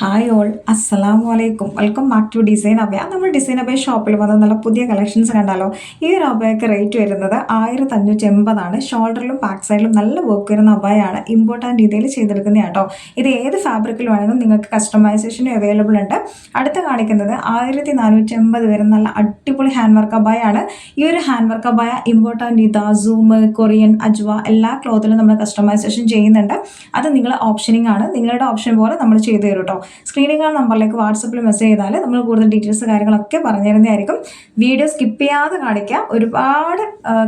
Hi all അസ്സലാമു അലൈക്കും welcome back to design abaya നമ്മൾ ഡിസൈൻ അബയ ഷോപ്പിൽ വന്ന നല്ല പുതിയ കളക്ഷൻസ് കണ്ടാലോ? ഈ ഒരു അബയൊക്കെ റേറ്റ് വരുന്നത് ആയിരത്തി അഞ്ഞൂറ്റി എൺപതാണ് ഷോൾഡറിലും ബാക്ക് സൈഡിലും നല്ല വർക്ക് വരുന്ന അബയാണ് ഇമ്പോർട്ടന്റ് രീതിയിൽ ചെയ്തെടുക്കുന്ന കേട്ടോ ഇത് ഏത് ഫാബ്രിക്കിൽ വേണമെങ്കിലും നിങ്ങൾക്ക് കസ്റ്റമൈസേഷനും അവൈലബിൾ ഉണ്ട്. അടുത്ത് കാണിക്കുന്നത് ആയിരത്തി നാനൂറ്റി എൺപത് വരുന്ന നല്ല അടിപൊളി ഹാൻഡ് വർക്ക് അബായാണ് ഈ ഒരു ഹാൻഡ് വർക്ക് അബായ ഇമ്പോർട്ടന്റ് ഇത സൂം കൊറിയൻ അജ്വ എല്ലാ ക്ലോത്തിലും നമ്മൾ കസ്റ്റമൈസേഷൻ ചെയ്യുന്നുണ്ട്. അത് നിങ്ങളുടെ ഓപ്ഷനിങ് ആണ്. നിങ്ങളുടെ ഓപ്ഷൻ പോലെ നമ്മൾ ചെയ്തു തരും കേട്ടോ സ്ക്രീനിൽ കാണുന്ന നമ്പറിലേക്ക് വാട്സപ്പിൽ മെസ്സേജ് ചെയ്താൽ നമ്മൾ കൂടുതൽ ഡീറ്റെയിൽസ് കാര്യങ്ങളൊക്കെ പറഞ്ഞു തരുന്നതായിരിക്കും വീഡിയോ സ്കിപ്പ് ചെയ്യാതെ കാണിക്കാം. ഒരുപാട്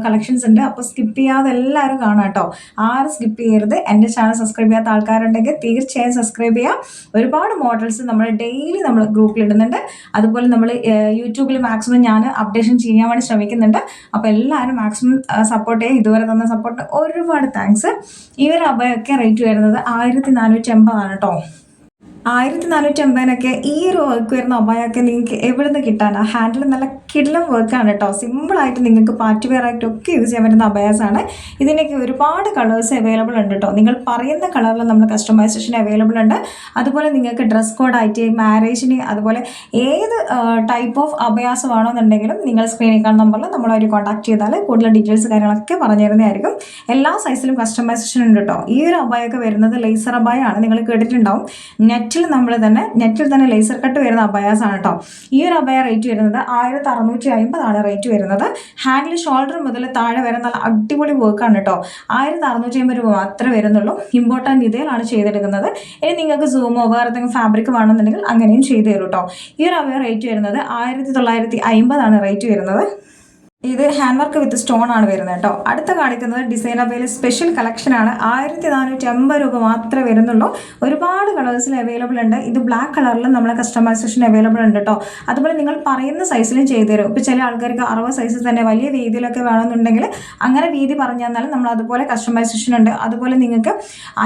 കളക്ഷൻസ് ഉണ്ട്. അപ്പോൾ സ്കിപ്പ് ചെയ്യാതെ എല്ലാവരും കാണാം കേട്ടോ. ആരും സ്കിപ്പ് ചെയ്യരുത്. എന്റെ ചാനൽ സബ്സ്ക്രൈബ് ചെയ്യാത്ത ആൾക്കാരുണ്ടെങ്കിൽ തീർച്ചയായും സബ്സ്ക്രൈബ് ചെയ്യാം. ഒരുപാട് മോഡൽസ് നമ്മൾ ഡെയിലി നമ്മൾ ഗ്രൂപ്പിൽ ഇടുന്നുണ്ട്. അതുപോലെ നമ്മൾ യൂട്യൂബിൽ മാക്സിമം ഞാൻ അപ്ഡേഷൻ ചെയ്യാൻ വേണ്ടി ശ്രമിക്കുന്നുണ്ട്. അപ്പോൾ എല്ലാവരും മാക്സിമം സപ്പോർട്ട് ചെയ്യുക ഇതുവരെ തന്ന സപ്പോർട്ട് ഒരുപാട് താങ്ക്സ് ഈ ഒരു അഭയൊക്കെ റേറ്റ് വരുന്നത് ആയിരത്തി നാനൂറ്റി എൺപതാണ് കേട്ടോ. ആയിരത്തി നാനൂറ്റി അമ്പതിനൊക്കെ ഈ ഒരു വർക്ക് വരുന്ന ഒബായൊക്കെ നിങ്ങൾക്ക് എവിടെ നിന്ന് കിട്ടാനാണ് ഹാൻഡിൽ നല്ല കിടലം വർക്കാണ് കേട്ടോ സിമ്പിളായിട്ട് നിങ്ങൾക്ക് പാർട്ടി വെയർ ആയിട്ട് ഒക്കെ യൂസ് ചെയ്യാൻ പറ്റുന്ന അബയാസാണ് ഇതിനൊക്കെ ഒരുപാട് കളേഴ്സ് അവൈലബിൾ ഉണ്ട് കേട്ടോ നിങ്ങൾ പറയുന്ന കളറിൽ നമ്മൾ കസ്റ്റമൈസേഷൻ അവൈലബിൾ ഉണ്ട്. അതുപോലെ നിങ്ങൾക്ക് ഡ്രസ് കോഡ് ആയിട്ട് മാരേജിന് അതുപോലെ ഏത് ടൈപ്പ് ഓഫ് അബയാസ് വേണമെന്നുണ്ടെങ്കിലും നിങ്ങൾ സ്ക്രീനിൽ കാണുന്ന നമ്പറിൽ നമ്മളവർ കോൺടാക്ട് ചെയ്താൽ കൂടുതൽ ഡീറ്റെയിൽസ് കാര്യങ്ങളൊക്കെ പറഞ്ഞു തരുന്നതായിരിക്കും. എല്ലാ സൈസിലും കസ്റ്റമൈസേഷൻ ഉണ്ട് കേട്ടോ ഈ ഒരു അബായൊക്കെ വരുന്നത് ലേസർ അബായാണ് നിങ്ങൾ കേട്ടിട്ടുണ്ടാവും. നെറ്റിൽ നമ്മൾ തന്നെ നെറ്റിൽ തന്നെ ലേസർ കട്ട് വരുന്ന അബയാസാണ് കേട്ടോ ഈ ഒരു അബയ റേറ്റ് വരുന്നത് ആയിരത്തി അറുന്നൂറ്റി അമ്പതാണ് റേറ്റ് വരുന്നത്. ഹാൻഡിൽ ഷോൾഡർ മുതൽ താഴെ വരെ നല്ല അടിപൊളി വർക്കാണ് കേട്ടോ ആയിരത്തി അറുന്നൂറ്റി അമ്പത് രൂപ മാത്രമേ വരുന്നുള്ളൂ. ഇമ്പോർട്ടന്റ് ഇതേലാണ് ചെയ്തെടുക്കുന്നത്. ഇനി നിങ്ങൾക്ക് സൂമോ വേറെ എന്തെങ്കിലും ഫാബ്രിക് വേണമെന്നുണ്ടെങ്കിൽ അങ്ങനെയും ചെയ്തു തരും കേട്ടോ ഈ ഒരു അബയ റേറ്റ് വരുന്നത് ആയിരത്തി തൊള്ളായിരത്തി അമ്പതാണ് റേറ്റ് വരുന്നത്. ഇത് ഹാൻഡ് വർക്ക് വിത്ത് സ്റ്റോൺ ആണ് വരുന്നത് കേട്ടോ. അടുത്ത കാണിക്കുന്നത് ഡിസൈനബിൾ സ്പെഷ്യൽ കളക്ഷൻ ആണ് ആയിരത്തി നാനൂറ്റി അമ്പത് രൂപ മാത്രമേ വരുന്നുള്ളൂ. ഒരുപാട് കളേഴ്സിൽ അവൈലബിൾ ഉണ്ട്. ഇത് ബ്ലാക്ക് കളറിലും നമ്മളെ കസ്റ്റമൈസേഷൻ അവൈലബിൾ ഉണ്ട് കേട്ടോ. അതുപോലെ നിങ്ങൾ പറയുന്ന സൈസിലും ചെയ്തു തരും. ഇപ്പോൾ ചില ആൾക്കാർക്ക് അറുപത് സൈസിൽ തന്നെ വലിയ രീതിയിലൊക്കെ വേണമെന്നുണ്ടെങ്കിൽ അങ്ങനെ വീതി പറഞ്ഞു നമ്മൾ അതുപോലെ കസ്റ്റമൈസേഷൻ ഉണ്ട്. അതുപോലെ നിങ്ങൾക്ക്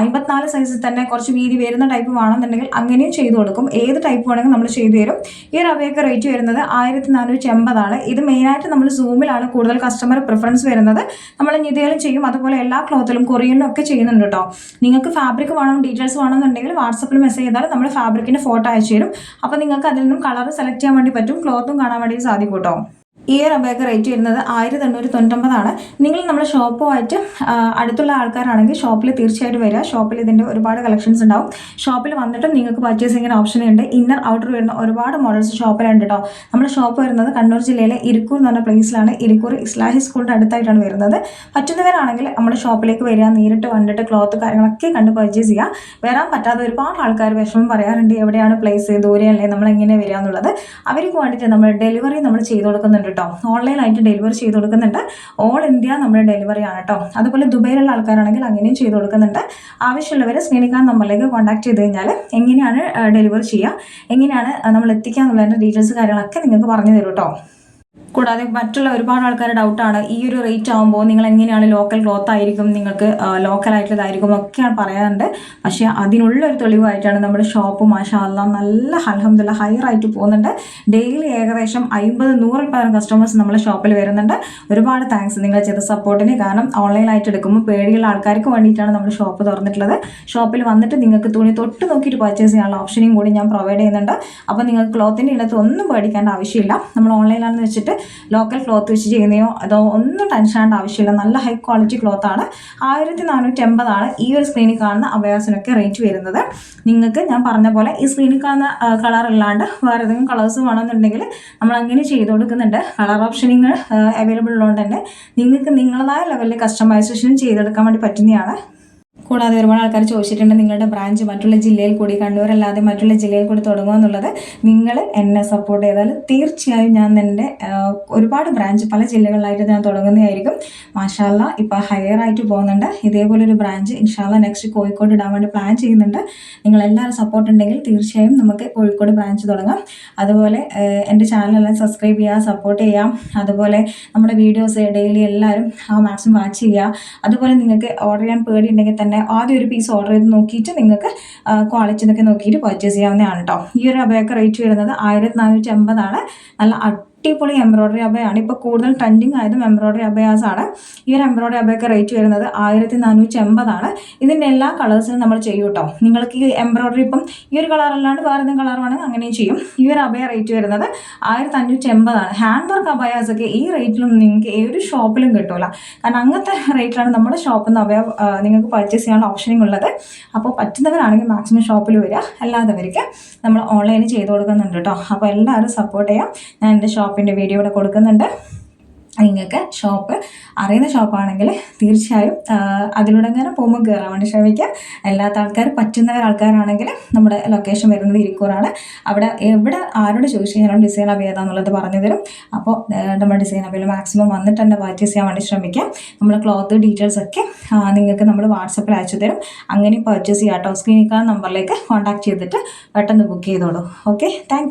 അമ്പത്തിനാല് സൈസിൽ തന്നെ കുറച്ച് വീതി വരുന്ന ടൈപ്പ് വേണമെന്നുണ്ടെങ്കിൽ അങ്ങനെയും ചെയ്തു കൊടുക്കും. ഏത് ടൈപ്പ് വേണമെങ്കിൽ നമ്മൾ ചെയ്തു തരും. ഈ ഒരു അവയൊക്കെ റേറ്റ് വരുന്നത് ആയിരത്തി നാനൂറ്റി എൺപതാണ് ഇത് മെയിനായിട്ട് നമ്മൾ സൂമിൽ ഷോപ്പിലാണ് കൂടുതൽ കസ്റ്റമർ പ്രിഫറൻസ് വരുന്നത്. നമ്മൾ നിതയിലും ചെയ്യും. അതുപോലെ എല്ലാ ക്ലോത്തിലും കൊറിയനിലും ഒക്കെ ചെയ്യുന്നുണ്ട് കേട്ടോ. നിങ്ങൾക്ക് ഫാബ്രിക് വേണം ഡീറ്റെയിൽസ് വേണമെന്നുണ്ടെങ്കിൽ വാട്സപ്പിൽ മെസ്സേജ് ചെയ്താൽ നമ്മൾ ഫാബ്രിക്കിന്റെ ഫോട്ടോ അയച്ചു തരും. അപ്പോൾ നിങ്ങൾക്ക് അതിൽ നിന്നും കളർ സെലക്ട് ചെയ്യാൻ വേണ്ടി പറ്റും. ക്ലോത്തും കാണാൻ വേണ്ടി സാധിക്കും കേട്ടോ. ഈ അബയൊക്കെ റേറ്റ് വരുന്നത് ആയിരത്തി എണ്ണൂറ്റി തൊണ്ണൂറ്റൊമ്പതാണ്. നിങ്ങൾ നമ്മുടെ ഷോപ്പുമായിട്ട് അടുത്തുള്ള ആൾക്കാരാണെങ്കിൽ ഷോപ്പിൽ തീർച്ചയായിട്ടും വരിക. ഷോപ്പിൽ ഇതിന്റെ ഒരുപാട് കളക്ഷൻസ് ഉണ്ടാവും. ഷോപ്പിൽ വന്നിട്ടും നിങ്ങൾക്ക് പർച്ചേസിങ്ങിന് ഓപ്ഷൻ ഉണ്ട്. ഇന്നർ ഔട്ടർ വരുന്ന ഒരുപാട് മോഡൽസ് ഷോപ്പിലുണ്ട് കേട്ടോ നമ്മുടെ ഷോപ്പ് വരുന്നത് കണ്ണൂർ ജില്ലയിലെ ഇരിക്കൂർ എന്ന് പറഞ്ഞ പ്ലേസിലാണ് ഇരിക്കൂർ ഇസ്ലാഹി സ്കൂളിന്റെ അടുത്തായിട്ടാണ് വരുന്നത്. പറ്റുന്നവരാണെങ്കിൽ നമ്മുടെ ഷോപ്പിലേക്ക് വരിക. നേരിട്ട് വന്നിട്ട് ക്ലോത്ത് കാര്യങ്ങളൊക്കെ കണ്ട് പർച്ചേസ് ചെയ്യുക. വരാൻ പറ്റാത്ത ഒരുപാട് ആൾക്കാർ വിഷമം പറയാറുണ്ട്. എവിടെയാണ് പ്ലേസ് ദൂരെയല്ലേ? നമ്മൾ എങ്ങനെ വരിക എന്നുള്ളത്. അവർക്ക് വേണ്ടിയിട്ട് നമ്മൾ ഡെലിവറി നമ്മൾ ചെയ്ത് കൊടുക്കുന്നുണ്ട് കേട്ടോ. ഓൺലൈനായിട്ട് ഡെലിവറി ചെയ്ത് കൊടുക്കുന്നുണ്ട്. ഓൾ ഇന്ത്യ നമ്മുടെ ഡെലിവറി ആണ് കേട്ടോ. അതുപോലെ ദുബൈയിലുള്ള ആൾക്കാരാണെങ്കിൽ അങ്ങനെയും ചെയ്ത് കൊടുക്കുന്നുണ്ട്. ആവശ്യമുള്ളവരെ സ്നേഹിക്കാൻ നമ്മളിലേക്ക് കോൺടാക്ട് ചെയ്ത് കഴിഞ്ഞാൽ എങ്ങനെയാണ് ഡെലിവറി ചെയ്യുക എങ്ങനെയാണ് നമ്മൾ എത്തിക്കുക എന്നുള്ളതിന്റെ ഡീറ്റെയിൽസ് കാര്യങ്ങളൊക്കെ നിങ്ങൾക്ക് പറഞ്ഞു തരും കേട്ടോ. കൂടാതെ മറ്റുള്ള ഒരുപാട് ആൾക്കാരുടെ ഡൗട്ടാണ് ഈ ഒരു റേറ്റ് ആകുമ്പോൾ നിങ്ങൾ എങ്ങനെയാണ് ലോക്കൽ ക്ലോത്ത് ആയിരിക്കും നിങ്ങൾക്ക് ലോക്കൽ ആയിട്ടുള്ളതായിരിക്കും ഒക്കെയാണ് പറയാറുണ്ട്. പക്ഷേ അതിനുള്ള ഒരു തെളിവായിട്ടാണ് നമ്മുടെ ഷോപ്പ് മാഷാല നല്ല അലഹമ്മദില്ല ഹയർ ആയിട്ട് പോകുന്നുണ്ട്. ഡെയിലി ഏകദേശം അമ്പത് നൂറിൽ പരം കസ്റ്റമേഴ്സ് നമ്മളെ ഷോപ്പിൽ വരുന്നുണ്ട്. ഒരുപാട് താങ്ക്സ് നിങ്ങൾ ചെയ്ത സപ്പോർട്ടിന് കാരണം ഓൺലൈനായിട്ട് എടുക്കുമ്പോൾ പേടിയുള്ള ആൾക്കാർക്ക് വേണ്ടിയിട്ടാണ് നമ്മൾ ഷോപ്പ് തുറന്നിട്ടുള്ളത്. ഷോപ്പിൽ വന്നിട്ട് നിങ്ങൾക്ക് തുണി തൊട്ട് നോക്കിയിട്ട് പർച്ചേസ് ചെയ്യാനുള്ള ഓപ്ഷനും കൂടി ഞാൻ പ്രൊവൈഡ് ചെയ്യുന്നുണ്ട്. അപ്പോൾ നിങ്ങൾക്ക് ക്ലോത്തിന്റെ ഇടത്ത് ഒന്നും പേടിക്കേണ്ട ആവശ്യമില്ല. നമ്മൾ ഓൺലൈനാണെന്ന് വെച്ചിട്ട് ലോക്കൽ ക്ലോത്ത് വെച്ച് ചെയ്യുന്നതോ അതോ ഒന്നും ടെൻഷൻ ആവേണ്ട ആവശ്യമില്ല. നല്ല ഹൈ ക്വാളിറ്റി ക്ലോത്ത് ആണ്. ആയിരത്തി നാനൂറ്റി എൺപതാണ് ഈ ഒരു സ്ക്രീനിൽ കാണുന്ന അഭയാസിനൊക്കെ റേറ്റ് വരുന്നത്. നിങ്ങൾക്ക് ഞാൻ പറഞ്ഞ പോലെ ഈ സ്ക്രീനിൽ കാണുന്ന കളർ അല്ലാണ്ട് വേറെ ഏതെങ്കിലും കളേഴ്സ് വേണമെന്നുണ്ടെങ്കിൽ നമ്മൾ അങ്ങനെ ചെയ്ത് കൊടുക്കുന്നുണ്ട് കളർ ഓപ്ഷനിങ് അവൈലബിൾ ഉള്ളതുകൊണ്ട് തന്നെ നിങ്ങൾക്ക് നിങ്ങളതായ ലെവലിൽ കസ്റ്റമൈസേഷൻ ചെയ്തെടുക്കാൻ വേണ്ടി പറ്റുന്നതാണ്. കൂടാതെ ഒരുപാട് ആൾക്കാർ ചോദിച്ചിട്ടുണ്ട് നിങ്ങളുടെ ബ്രാഞ്ച് മറ്റുള്ള ജില്ലയിൽ കൂടി കണ്ണൂരല്ലാതെ മറ്റുള്ള ജില്ലയിൽ കൂടി തുടങ്ങുക എന്നുള്ളത്. നിങ്ങൾ എന്നെ സപ്പോർട്ട് ചെയ്താൽ തീർച്ചയായും ഞാൻ എന്റെ ഒരുപാട് ബ്രാഞ്ച് പല ജില്ലകളിലായിട്ട് ഞാൻ തുടങ്ങുന്നതായിരിക്കും. മാഷാല്ല ഇപ്പോൾ ഹയർ ആയിട്ട് പോകുന്നുണ്ട്. ഇതേപോലെ ഒരു ബ്രാഞ്ച് ഇൻഷാല്ല നെക്സ്റ്റ് കോഴിക്കോട് ഇടാൻ വേണ്ടി പ്ലാൻ ചെയ്യുന്നുണ്ട്. നിങ്ങൾ എല്ലാവരും സപ്പോർട്ട് ഉണ്ടെങ്കിൽ തീർച്ചയായും നമുക്ക് കോഴിക്കോട് ബ്രാഞ്ച് തുടങ്ങാം. അതുപോലെ എന്റെ ചാനലെല്ലാം സബ്സ്ക്രൈബ് ചെയ്യുക സപ്പോർട്ട് ചെയ്യാം. അതുപോലെ നമ്മുടെ വീഡിയോസ് ഡെയിലി എല്ലാവരും മാക്സിമം വാച്ച് ചെയ്യുക. അതുപോലെ നിങ്ങൾക്ക് ഓർഡർ ചെയ്യാൻ പേടി ഉണ്ടെങ്കിൽ തന്നെ ആദ്യം ഒരു പീസ് ഓർഡർ ചെയ്ത് നോക്കിയിട്ട് നിങ്ങൾക്ക് ക്വാളിറ്റി എന്നൊക്കെ നോക്കിയിട്ട് പർച്ചേസ് ചെയ്യാവുന്നതാണ് കേട്ടോ ഈ ഒരു അബയൊക്കെ റേറ്റ് വരുന്നത് ആയിരത്തി നാനൂറ്റി അമ്പതാണ്. നല്ല അടിപൊളി എംബ്രോയ്ഡറി അബയാണ് ഇപ്പോൾ കൂടുതൽ ട്രെൻഡിങ് ആയതും എംബ്രോയ്ഡറി അബയാസ് ആണ് ഈ ഒരു എംബ്രോയ്ഡറി അബയൊക്കെ റേറ്റ് വരുന്നത് ആയിരത്തി നാനൂറ്റി എൺപതാണ് ഇതിന്റെ എല്ലാ കളേഴ്സിനും നമ്മൾ ചെയ്യും കേട്ടോ നിങ്ങൾക്ക് ഈ എംബ്രോയ്ഡറി ഇപ്പം ഈ ഒരു കളർ അല്ലാണ്ട് വേറെ ഏതെങ്കിലും കളർ വേണമെങ്കിൽ അങ്ങനെയും ചെയ്യും. ഈ ഒരു അബയ റേറ്റ് വരുന്നത് ആയിരത്തി അഞ്ഞൂറ്റി എൺപതാണ് ഹാൻഡ് വർക്ക് അബയാസ് ഒക്കെ ഈ റേറ്റിലും നിങ്ങൾക്ക് ഏതൊരു ഷോപ്പിലും കിട്ടില്ല കാരണം അങ്ങനത്തെ റേറ്റിലാണ് നമ്മുടെ ഷോപ്പിൽ നിന്ന് അബയ നിങ്ങൾക്ക് പർച്ചേസ് ചെയ്യാനുള്ള ഓപ്ഷനിങ് ഉള്ളത്. അപ്പോൾ പറ്റുന്നവരാണെങ്കിൽ മാക്സിമം ഷോപ്പിൽ വരിക. അല്ലാത്തവർക്ക് നമ്മൾ ഓൺലൈനിൽ ചെയ്ത് കൊടുക്കുന്നുണ്ട് കേട്ടോ അപ്പോൾ എല്ലാവരും സപ്പോർട്ട് ചെയ്യാം. ഞാൻ എന്റെ ഷോപ്പിന്റെ വീഡിയോ ഇവിടെ കൊടുക്കുന്നുണ്ട്. നിങ്ങൾക്ക് ഷോപ്പ് അറിയുന്ന ഷോപ്പാണെങ്കിൽ തീർച്ചയായും അതിലൂടെ അങ്ങനെ പോകുമ്പോൾ കയറാൻ വേണ്ടി ശ്രമിക്കുക അല്ലാത്ത ആൾക്കാർ പറ്റുന്നവർ ആൾക്കാരാണെങ്കിൽ നമ്മുടെ ലൊക്കേഷൻ വരുന്നത് ഇരിക്കൂറാണ്. അവിടെ എവിടെ ആരോട് ചോദിച്ചു കഴിഞ്ഞാലും ഡിസൈൻ അബ് ഏതാന്നുള്ളത് പറഞ്ഞു തരും. അപ്പോൾ നമ്മുടെ ഡിസൈൻ അബിൽ മാക്സിമം വന്നിട്ട് തന്നെ പർച്ചേസ് ചെയ്യാൻ വേണ്ടി ശ്രമിക്കാം. നമ്മൾ ക്ലോത്ത് ഡീറ്റെയിൽസ് ഒക്കെ നിങ്ങൾക്ക് നമ്മൾ വാട്സപ്പിൽ അയച്ചു തരും. അങ്ങനെ പർച്ചേസ് ചെയ്യാം സ്ക്രീനിൽ കാണുന്ന നമ്പറിലേക്ക് കോൺടാക്ട് ചെയ്തിട്ട് പെട്ടെന്ന് ബുക്ക് ചെയ്തോളൂ. Okay thank